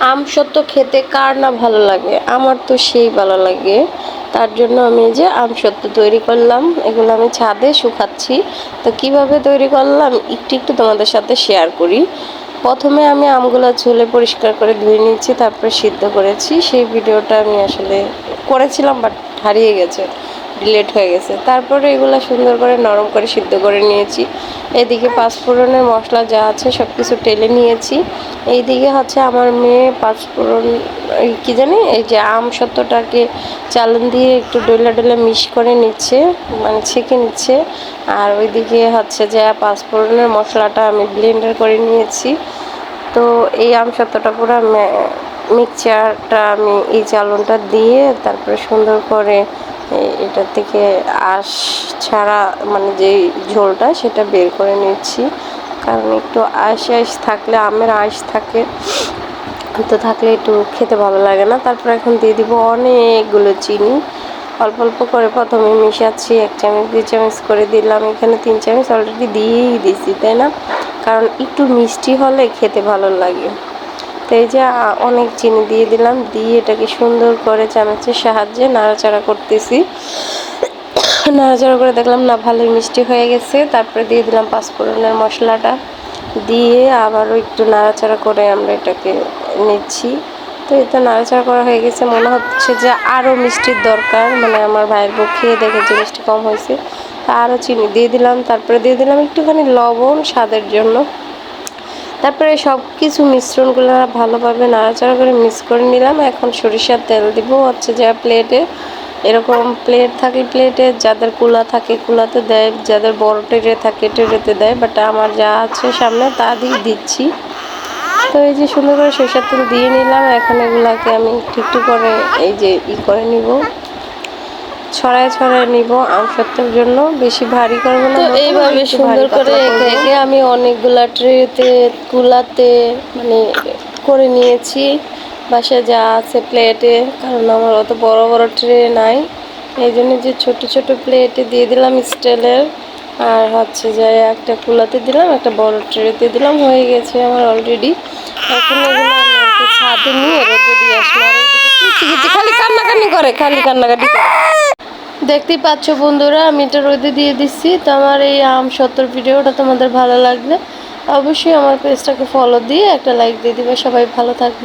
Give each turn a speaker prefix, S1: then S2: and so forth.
S1: আম সত্য খেতে কার না ভালো লাগে? আমার তো সেই ভালো লাগে। তার জন্য আমি যে আম সত্য তৈরি করলাম। এগুলো আমি ছাদে শুকাচ্ছি। তো কীভাবে তৈরি করলাম? একটু একটু তোমাদের সাথে শেয়ার করি। প্রথমে আমি আমগুলো ছুলে পরিষ্কার করে ধুয়ে নিচ্ছি তারপরে সিদ্ধ করেছি। সেই ভিডিওটা আমি আসলে করেছিলাম বাট হারিয়ে গেছে। ডিলেট হয়ে গেছে। তারপরে এগুলো সুন্দর করে নরম করে সিদ্ধ করে নিয়েছি। এদিকে পাঁচফোড়নের মশলা যা আছে সব কিছু টেলে নিয়েছি। এইদিকে হচ্ছে আমার মেয়ে পাঁচফোড়ন কী জানি, এই যে আম সত্যটাকে চালন দিয়ে একটু ডলে ডলে মিশ করে নিচ্ছে মানে ছেঁকে নিচ্ছে। আর ওইদিকে হচ্ছে যে পাঁচফোড়নের মশলাটা আমি ব্লেন্ডার করে নিয়েছি। তো এই আম সত্যটা পুরো মিক্সচারটা আমি এই চালনটা দিয়ে তারপরে সুন্দর করে এটা থেকে আঁশ ছাড়া মানে যেই ঝোলটা সেটা বের করে নিচ্ছি। কারণ একটু আঁশ আঁশ থাকলে, আমের আঁশ থাকে, তো থাকলে একটু খেতে ভালো লাগে না। তারপর এখন দিয়ে দিব অনেকগুলো চিনি। অল্প অল্প করে প্রথমে মিশাচ্ছি, এক চামচ, দুই চামচ করে দিলাম। এখানে তিন চামচ অলরেডি দিয়েই দিছি, তাই না? কারণ একটু মিষ্টি হলে খেতে ভালো লাগে। তো এই যে অনেক চিনি দিয়ে দিলাম, দিয়ে এটাকে সুন্দর করে চামচের সাহায্যে নাড়াচাড়া করতেছি। নাড়াচাড়া করে দেখলাম, না, ভালোই মিষ্টি হয়ে গেছে। তারপরে দিয়ে দিলাম পাঁচফোড়নের মশলাটা। দিয়ে আবারও একটু নাড়াচাড়া করে আমরা এটাকে নিচ্ছি। তো এটা নাড়াচাড়া করা হয়ে গেছে। মনে হচ্ছে যে আরও মিষ্টির দরকার। মানে আমার ভাইয়ের বউ খেয়ে দেখে যে মিষ্টি কম হয়েছে। তা আরও চিনি দিয়ে দিলাম। তারপরে দিয়ে দিলাম একটুখানি লবণ স্বাদের জন্য। তারপরে সব কিছু মিশ্রণগুলো ভালোভাবে নাড়াচাড়া করে মিক্স করে নিলাম। এখন সরিষার তেল দিব হচ্ছে যা প্লেটে এরকম প্লেট থাকে প্লেটে যাদের কুলা থাকে কুলাতে দেয়, যাদের বড় টেরে থাকে টেরেতে দেয় বাট আমার যা আছে সামনে তা দিয়ে দিচ্ছি। তো এই যে সুন্দর করে সরিষার তেল দিয়ে নিলাম। এখন এগুলাকে আমি একটু করে এই যে ই করে নিব। ছড়ায় ছড়ায় নিব। আম সত্যের জন্য বেশি ভারী করব না তো এইভাবে সুন্দর করে একে একে আমি অনেকগুলা ট্রেতে কুলাতে মানে করে নিয়েছি। বাসায় যা আছে প্লেটে কারণ আমার অত বড় বড় ট্রে নাই। এই জন্য যে ছোট ছোট প্লেটে দিয়ে দিলাম স্টিলের আর হচ্ছে যে একটা কুলাতে দিলাম একটা বড় ট্রেতে দিলাম হয়ে গেছে আমার অলরেডি এখন এগুলো ছাদে নিয়ে রোদে খালি করে, খালি কান্নাকাটি দেখতেই পাচ্ছ বন্ধুরা, আমি এটা রোদে দিয়ে দিচ্ছি। তো আমার এই আম সত্তর ভিডিওটা তোমাদের ভালো লাগলে অবশ্যই আমার পেজটাকে ফলো দিয়ে একটা লাইক দিয়ে দিবে। সবাই ভালো থাকবে।